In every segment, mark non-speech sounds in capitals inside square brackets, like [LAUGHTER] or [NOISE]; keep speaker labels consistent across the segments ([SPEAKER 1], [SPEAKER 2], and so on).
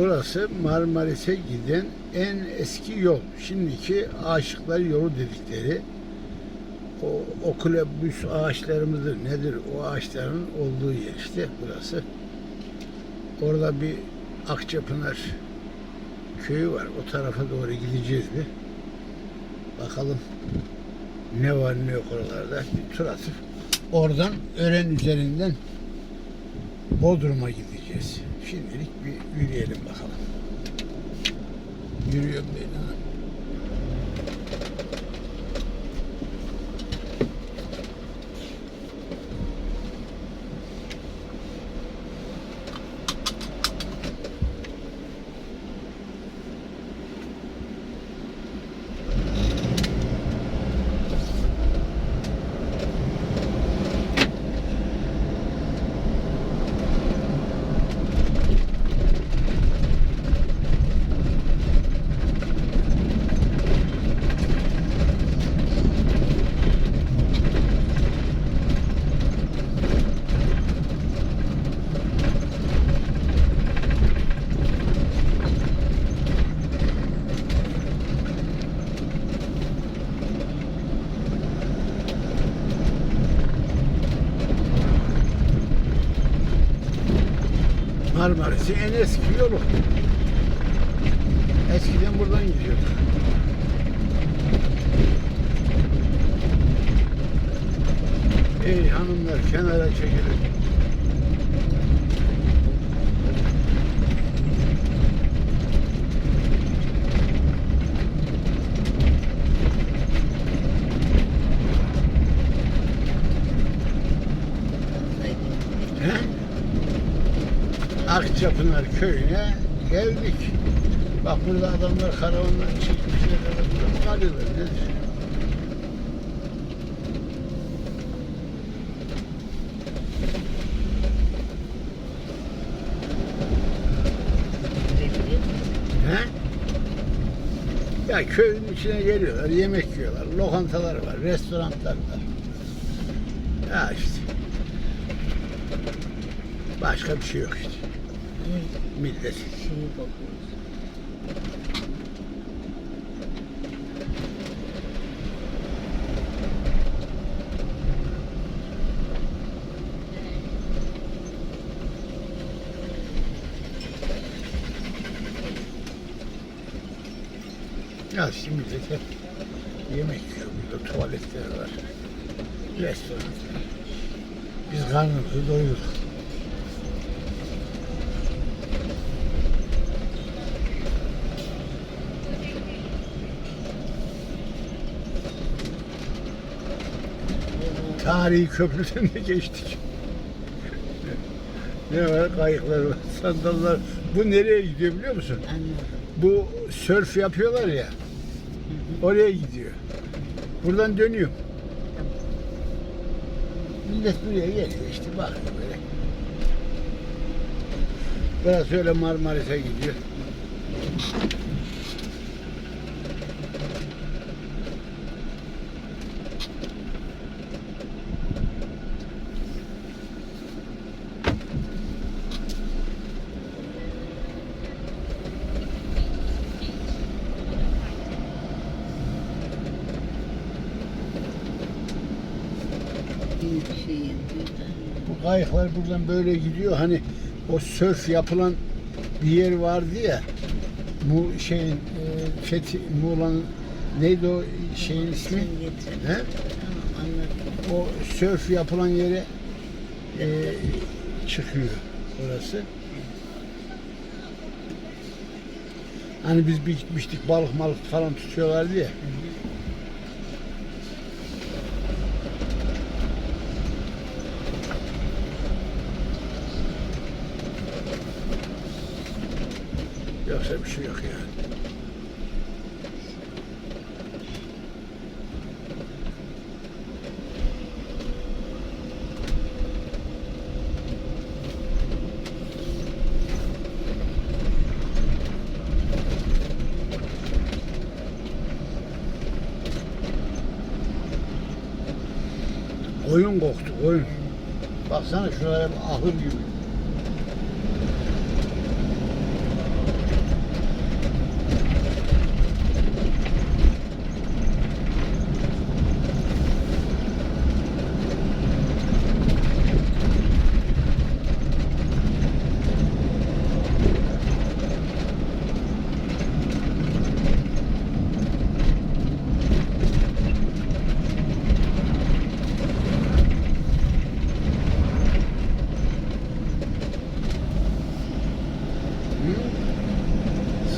[SPEAKER 1] Burası Marmaris'e giden en eski yol. Şimdiki Aşıklar Yolu dedikleri o okulebüs ağaçlarımızdır nedir o ağaçların olduğu yer işte burası. Orada bir Akçapınar köyü var. O tarafa doğru gideceğiz bir. Bakalım ne var ne yok oralarda. Bir tur atıp oradan Ören üzerinden Bodrum'a gideceğiz. Şimdilik bir yürüyelim bakalım. Yürüyorum ben. Ha. Marmaris'in en eski yolu. Eskiden buradan gidiyorduk. Ey hanımlar kenara çekilin. He? Akçapınar köyüne geldik. Bak burada adamlar karavanlar çekmişler. Mı kalıyorlar? Nedir? Ya köyün içine geliyorlar, yemek yiyorlar, lokantalar var, restoranlar var. Ya işte. Başka bir şey yok işte. Millet.
[SPEAKER 2] Şeyi bakıyoruz.
[SPEAKER 1] Ya işte millet hep yemek yiyor. Burada tuvaletler var. Restoranlar. Biz karnımızı doyurduk. Tarihi köprüden de geçtik. ne var? Kayıklar var, sandallar. Bu nereye gidiyor biliyor musun? Bu sörf yapıyorlar ya. Oraya gidiyor. Buradan dönüyor. Millet buraya geliyor işte bak böyle. Burası öyle Marmaris'e gidiyor.
[SPEAKER 2] Şey yapıyor da.
[SPEAKER 1] Bu kayıklar buradan böyle gidiyor. Hani o sörf yapılan bir yer vardı ya. Bu şeyin e, Fethi Muğla'nın neydi o şeyin ismi?
[SPEAKER 2] Sen getir.
[SPEAKER 1] He?
[SPEAKER 2] Tamam anladım.
[SPEAKER 1] O sörf yapılan yere e, çıkıyor orası. Hani biz bir gitmiştik balık malık falan tutuyorlardı ya. Yoksa bir şey yok yani. Koyun koktu koyun. Baksana şuralara ahır gibi.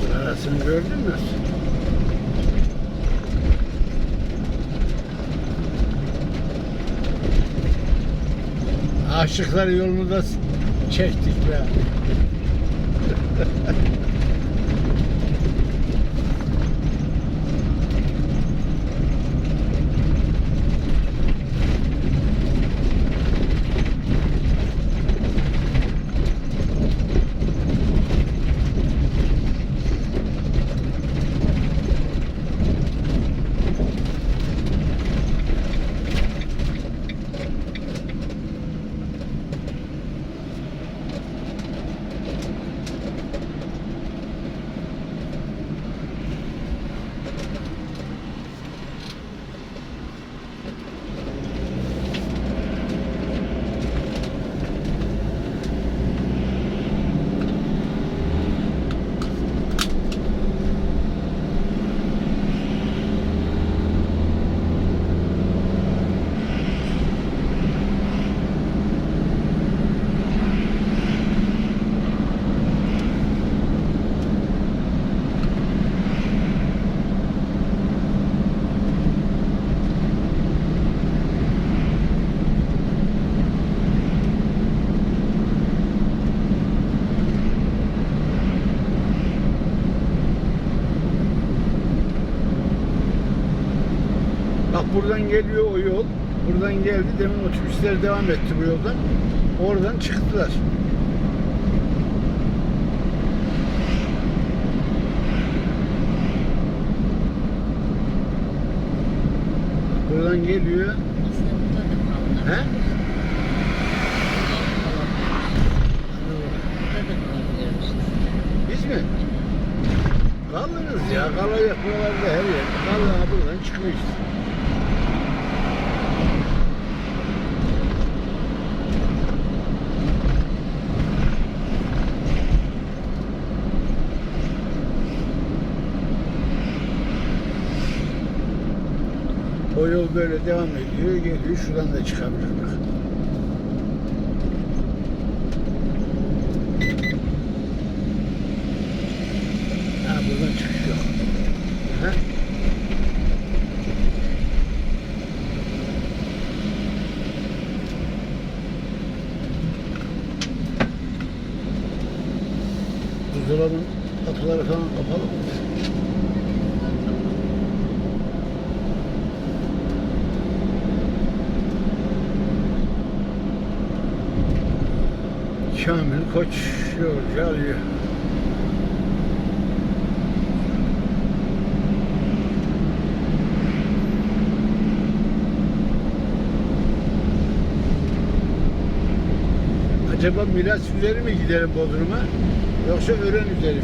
[SPEAKER 1] Sırasını gördün mü? Aşıklar yolunu da çektik be. [LAUGHS] Bak buradan geliyor o yol. Buradan geldi. Demin otobüsler devam etti bu yoldan. Oradan çıktılar. Buradan geliyor. He? Biz mi? Kalırız ya. Kalacak buralarda her yer. Kalır buradan çıkıyor O yol böyle devam ediyor, geliyor. Şuradan da çıkabilir. Ha buradan çıkış yok. Ha? Buzdolabın kapıları falan kapalı mı? Kamil Koç yolcu alıyor. Acaba Milas üzeri mi gidelim Bodrum'a? Yoksa Ören üzeri mi?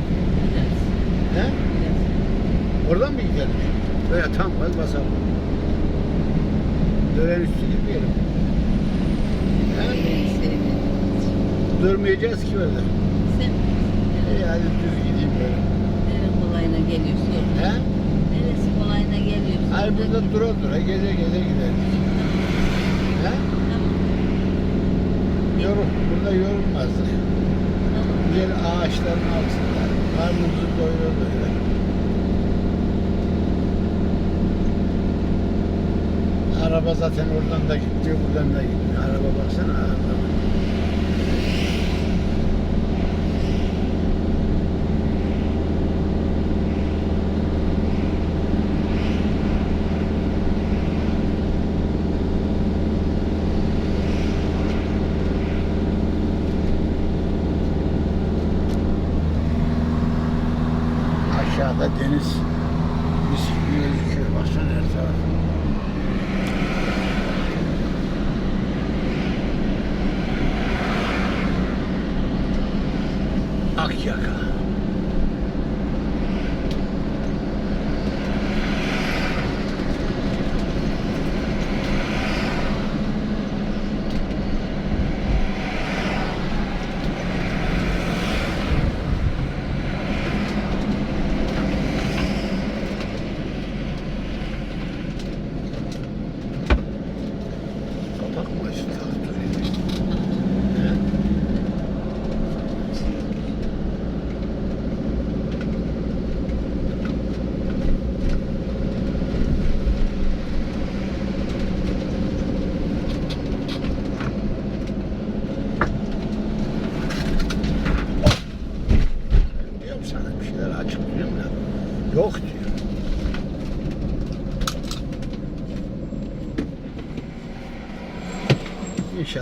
[SPEAKER 1] He? Oradan mı gidelim? Veya tam gaz basalım. Ören üstü gitmeyelim. He? Durmayacağız ki orada.
[SPEAKER 2] Sen
[SPEAKER 1] İyi hadi düz gideyim böyle.
[SPEAKER 2] nere kolayına geliyorsun?
[SPEAKER 1] He?
[SPEAKER 2] Neresi kolayına geliyorsun?
[SPEAKER 1] Ay burada dura dura geze geze gideriz. He?
[SPEAKER 2] Tamam.
[SPEAKER 1] Yorum, burada yorulmazdık.
[SPEAKER 2] Tamam.
[SPEAKER 1] Güzel ağaçların altında. Karnımızı doyuyor böyle. Araba zaten oradan da gidiyor, buradan da gidiyor. Araba baksana araba. Ach, Jacker.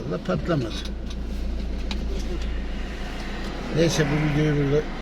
[SPEAKER 1] İnşallah patlamaz. Neyse bu videoyu burada